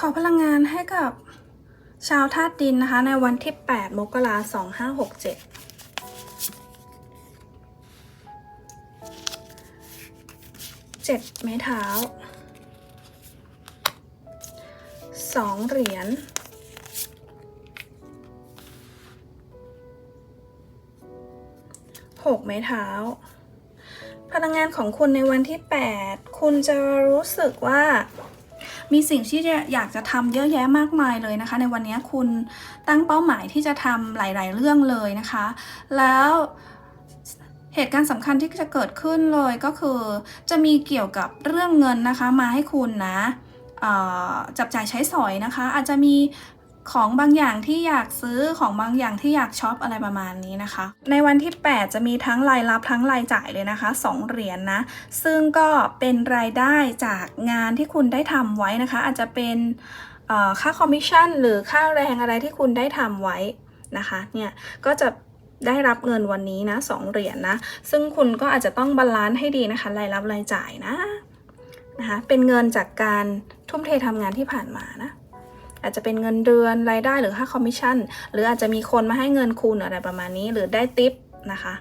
ขอพลังงานให้กับชาวธาตุดินนะคะ ในวันที่ 8 มกราคม 2567 เจ็ดไม้เท้า สองเหรียญ หกไม้เท้า พลังงานของคุณในวันที่ 8 คุณจะรู้สึกว่า มีสิ่งที่อยากจะทำเยอะแยะมากมายเลยนะคะ ในวันนี้คุณตั้งเป้าหมายที่จะทำหลาย ๆ เรื่องเลยนะคะ แล้วเหตุการณ์สำคัญที่จะเกิดขึ้นเลยก็คือ จะมีเกี่ยวกับเรื่องเงินนะคะมาให้คุณนะจับจ่ายใช้สอยนะคะ อาจจะมี ของบางอย่างที่อยากซื้อของบางอย่างที่อยากช็อปอะไรประมาณนี้นะคะ ในวันที่ 8 จะมีทั้งรายรับทั้งรายจ่ายเลยนะคะ 2 เหรียญนนะซึ่งก็เป็นรายได้จากงานที่คุณได้ทำไว้นะคะ อาจจะเป็นค่าคอมมิชชั่นหรือค่าแรงอะไรที่คุณได้ทำไว้นะคะเนี่ยก็จะได้รับเงินวันนี้นะสองเหรียญนะซึ่งคุณก็อาจจะต้องบาลานซ์ให้ดีนะคะ รายรับรายจ่ายนะนะคะ เป็นเงินจากการทุ่มเททำงานที่ผ่านมานะ อาจจะเป็นเงินเดือนรายได้หรือค่าคอมมิชชั่น หรืออาจจะมีคนมาให้เงินคุณอะไรประมาณนี้ หรือได้ติปนะคะ